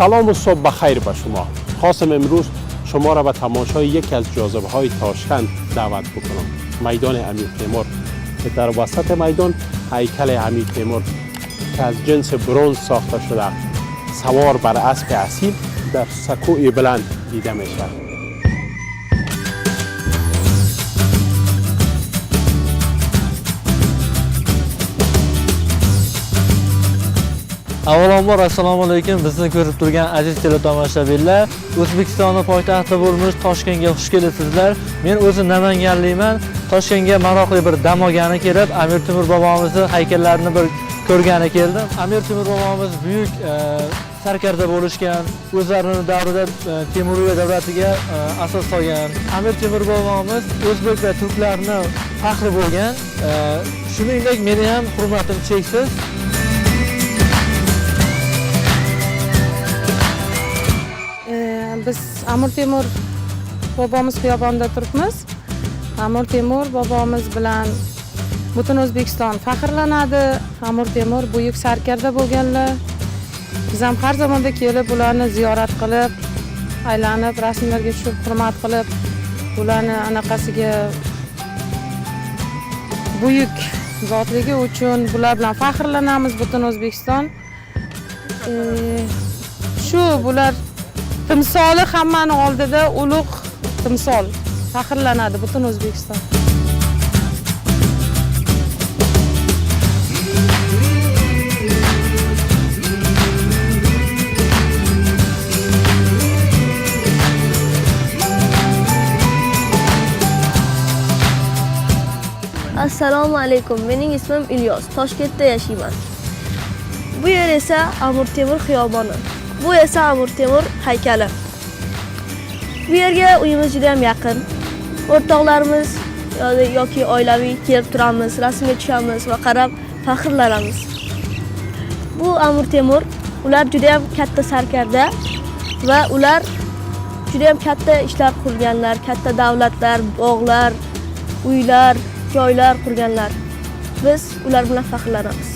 سلام و صبح بخیر به شما. خواستم امروز شما را به تماشای یکی از جاذبه های تاشکند دعوت بکنم. میدان امیر تیمور که در وسط میدان هیکل امیر تیمور که از جنس برونز ساخته شده سوار بر اسب اصیل در سکوی بلند دیده می شود avvalambor assalomu alaykum. Bizni ko'rib turgan aziz teletomoshabinlar o'zbekistonni poytaxti bo'lmish toshkentga xush kelibsizlar men o'zi namanganlikman toshkentga maroqli bir dam olgani kelib amir temur bobomizni haykallarini bir ko'rgani keldim. Amir temur bobomiz buyuk e, sarkarda bo'lishgan o'zlarini davrida e, temuriy davlatiga e, asos solgan amir temur bobomiz o'zbek va turklarni faxri bo'lgan. E, shuningdek meni ham hurmatim cheksiz. Biz amir temur bobomiz xiyobonida turibmiz. Amir temur bobomiz bilan butun o'zbekiston faxrlanadi. Amir temur buyuk sarkarda bo'lganlar. Biz ham har zamonda kelib ularni ziyorat qilib aylanib rasmlarga tushib hurmat qilib ularni anaqasiga buyuk zotligi uchun bular bilan faxrlanamiz butun o'zbekiston. Shu bular timsoli hammani oldida ulug' timsol faxrlanadi butun o'zbekiston. Assalomu alaykum mening ismim ilyos toshkentda yashayman. Bu yer esa amir temur xiyoboni. Bu esa amir temur haykali bu yerga uyimiz juda ham yaqin o'rtoqlarimiz yo- yoki oilaviy kelib turamiz rasmga tushamiz va qarab faxrlanamiz bu amir temur ular juda ham katta sarkarda va ular juda ham katta ishlar qurganlar katta davlatlar bog'lar uylar joylar qurganlar. Biz ular bilan faxrlanamiz